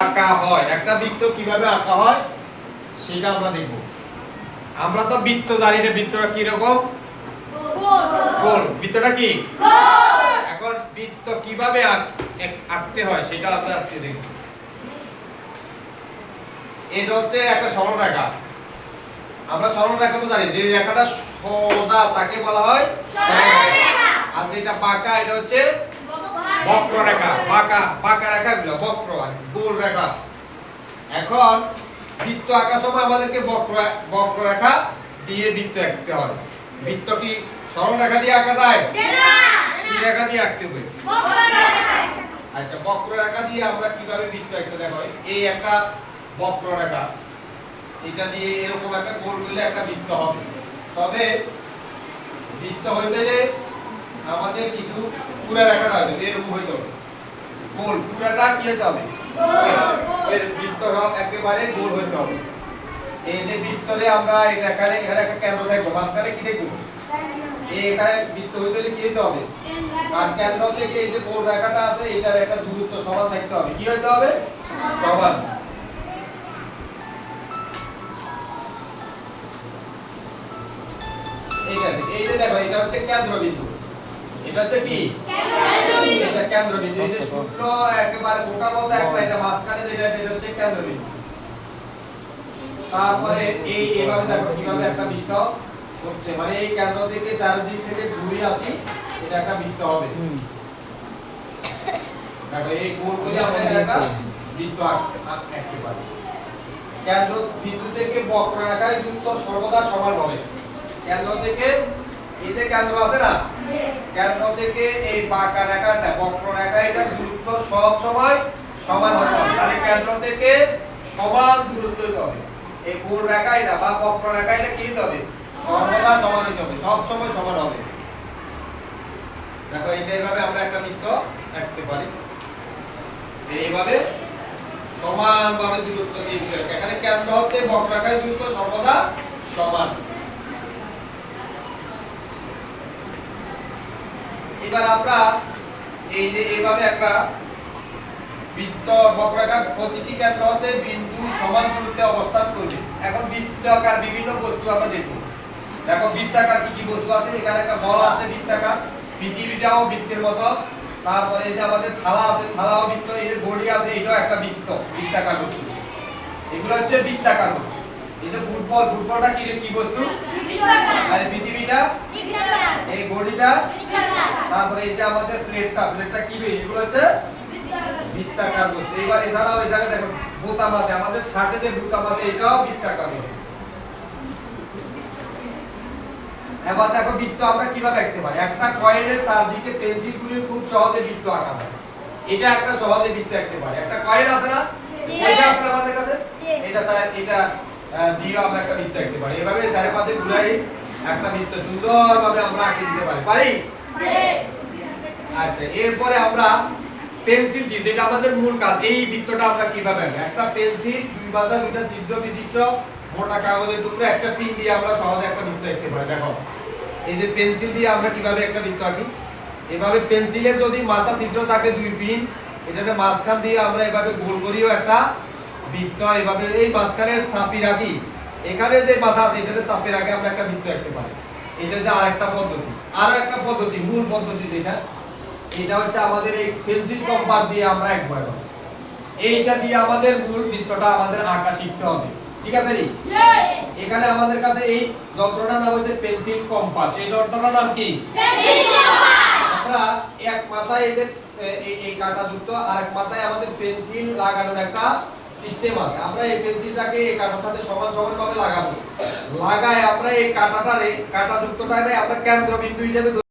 আঁকা হয়। একটা বৃত্ত কীভাবে আঁকা হয় সেটা আমরা দেখব। আমরা তো বৃত্ত জানি না বৃত্তটা কি রকম গোল। বৃত্তটা কি? এখন বৃত্ত কীভাবে আঁকতে হয় সেটা আমরা আজকে দেখব। এটা হচ্ছে একটা সরল রেখা। আমরা সরল রেখা তো জানি যে রেখাটা সোজা তাকে বলা হয় সরল রেখা। আর যেটা পাকা এটা হচ্ছে বক্ররেখা বাঁকা বাঁকা রেখা গুলো বক্র আর গোল রেখা। এখন বৃত্ত আঁকার সময় আমাদেরকে বক্র বক্ররেখা দিয়ে বৃত্ত আঁকতে হয়। বৃত্ত কি সরল রেখা দিয়ে আঁকা যায়? কি রেখা দিয়ে আঁকতে হবে আচ্ছা বক্ররেখা দিয়ে আমরা কীভাবে বৃত্ত আঁকতে দেখো? এই একটা বক্ররেখা এটা দিয়ে এরকম একটা গোল করলে একটা বৃত্ত হবে। তবে বৃত্ত হইতে যে আমাদের কিছু পুরা রেখাটা হবে এরকম হইতে। গোল পুরাটা কি হইতে হবে? এর বৃত্ত একেবারে গোল হইতে হবে। এই যে বৃত্তরে আমরা এই এখানে এখানে একটা কেন্দ্র থাকব মাঝখানে কি দেখব? এখানে বৃত্ত হইতে হলে কি হইতে হবে? আর কেন্দ্র থেকে এই যে গোল রেখাটা আছে এটার একটা দূরত্ব সমান থাকতে হবে। কি হইতে হবে? সমান। এই যে এই যে দেখো এটা হচ্ছে কেন্দ্রবিন্দু। এটা হচ্ছে কি? এটা কেন্দ্রবিন্দু। এই যে সূত্র একেবারে মোটা মতো একটা এটা মাঝখানে যেটা এটা হচ্ছে কেন্দ্রবিন্দু। তারপরে এই এভাবে দেখো কীভাবে একটা বৃত্ত হচ্ছে মানে এই কেন্দ্র থেকে চারিদিক থেকে ঘুরে আসি এটা একটা বৃত্ত হবে। দেখো এই গোল করে আমরা একটা বৃত্ত আঁক- আঁক- আঁকতে পারি কেন্দ্র বিন্দু থেকে বক্ররেখায় দূরত্ব সর্বদা সমান হবে কেন্দ্র থেকে এই যে কেন্দ্র আছে না? কেন্দ্র থেকে এই বাঁকা রেখাটা এটা দূরত্ব সব সময় সমান হতে হবে। তাহলে কেন্দ্র থেকে সমান দূরত্ব হতে হবে। এই রেখা এটা বা বক্ররেখা এটা কি হতে হবে? সর্বদা সমান হতে হবে সব সময় সমান হবে। দেখো এটা এইভাবে আমরা একটা বৃত্ত আঁকতে পারি। এইভাবে সমানভাবে দূরত্ব দিয়ে এখানে কেন্দ্র হতে বক্ররেখার দূরত্ব সর্বদা সমান। এবার আমরা এই যে এইভাবে একটা বৃত্ত বক্ররেখা প্রতিটি কেন্দ্র হতে বিন্দু সমান দূরত্বে অবস্থান করবে। এখন বৃত্তাকার বিভিন্ন বস্তু আমরা দেখব। দেখো বৃত্তাকার কি কি বস্তু আছে? এখানে একটা বল আছে বৃত্তাকার। পৃথিবীটাও বৃত্তের মতো। তারপরে এই যে আমাদের থালা আছে থালাও বৃত্ত। এই যে ঘড়ি আছে এটাও একটা বৃত্ত বৃত্তাকার বস্তু। এগুলো হচ্ছে বৃত্তাকার বস্তু। এই যে ফুটবল ফুটবলটা কি কি বস্তু? আর পৃথিবীটা? এই ঘড়িটা? তারপরে যে আমাদের প্লেটটা প্লেটটা কি বে? এগুলো হচ্ছে বৃত্তাকার বস্তু। এবার এছাড়াও এই জায়গায় দেখো বোতাম আছে আমাদের শার্টে যে বোতাম আছে এটাও বৃত্তাকার বস্তু। এবার দেখো বৃত্ত আমরা কীভাবে আঁকতে পারি একটা কয়েনের চারদিকে পেন্সিল গুলি খুব সহজে বৃত্ত আঁকা যায়। এটা একটা সহজে বৃত্ত আঁকতে পারি। একটা কয়েন আছে না? পয়সা আছে আমাদের কাছে? এটা স্যার এটা দিয়ে আমরা একটা বৃত্ত আঁকতে পারি। এভাবে চারপাশে পাশে ঘুরাই একটা বৃত্ত সুন্দরভাবে আমরা আঁকে দিতে পারি। পারি? আচ্ছা এরপরে আমরা পেন্সিল যেটা আমাদের মূল কাজ, এই বৃত্তটা আমরা কীভাবে একটা পেন্সিল, দুই বাধা দুইটা ছিদ্র বিশিষ্ট, মোটা কাগজের টুকরো, একটা পিন দিয়ে আমরা সহজে একটা বৃত্ত আঁকতে পারি। দেখো, এই যে পেন্সিল দিয়ে আমরা কীভাবে একটা বৃত্ত আঁকি? এভাবে পেন্সিলের যদি মাথা ছিদ্র থাকে দুই পিন, এটাকে মাঝখান দিয়ে আমরা এভাবে গোল করিও একটা বৃত্ত, এভাবে এই মাঝখানে চাপি রাখি। এখানে যে মাথা আছে এটাতে রাখি আমরা একটা বৃত্ত আঁকতে পারি। এটা যে আরেকটা পদ্ধতি। আরও একটা পদ্ধতি মূল পদ্ধতি যেটা এটা হচ্ছে আমাদের এই পেন্সিল কম্পাস দিয়ে আমরা একবার এইটা দিয়ে আমাদের মূল বৃত্তটা আমাদের আঁকা শিখতে হবে। ঠিক আছে নি? এখানে আমাদের কাছে এই যন্ত্রটার নাম হচ্ছে পেন্সিল কম্পাস। এই যন্ত্রটার নাম কি? আমরা এক মাথায় এই এই কাঁটা যুক্ত আর এক মাথায় আমাদের পেন্সিল লাগানোর একটা সিস্টেম আছে। আমরা এই পেন্সিলটাকে এই কাটার সাথে সমান সমান করে লাগাবো? লাগায় আমরা এই কাটাটারে কাঁটা যুক্তটারে আমরা কেন্দ্রবিন্দু হিসেবে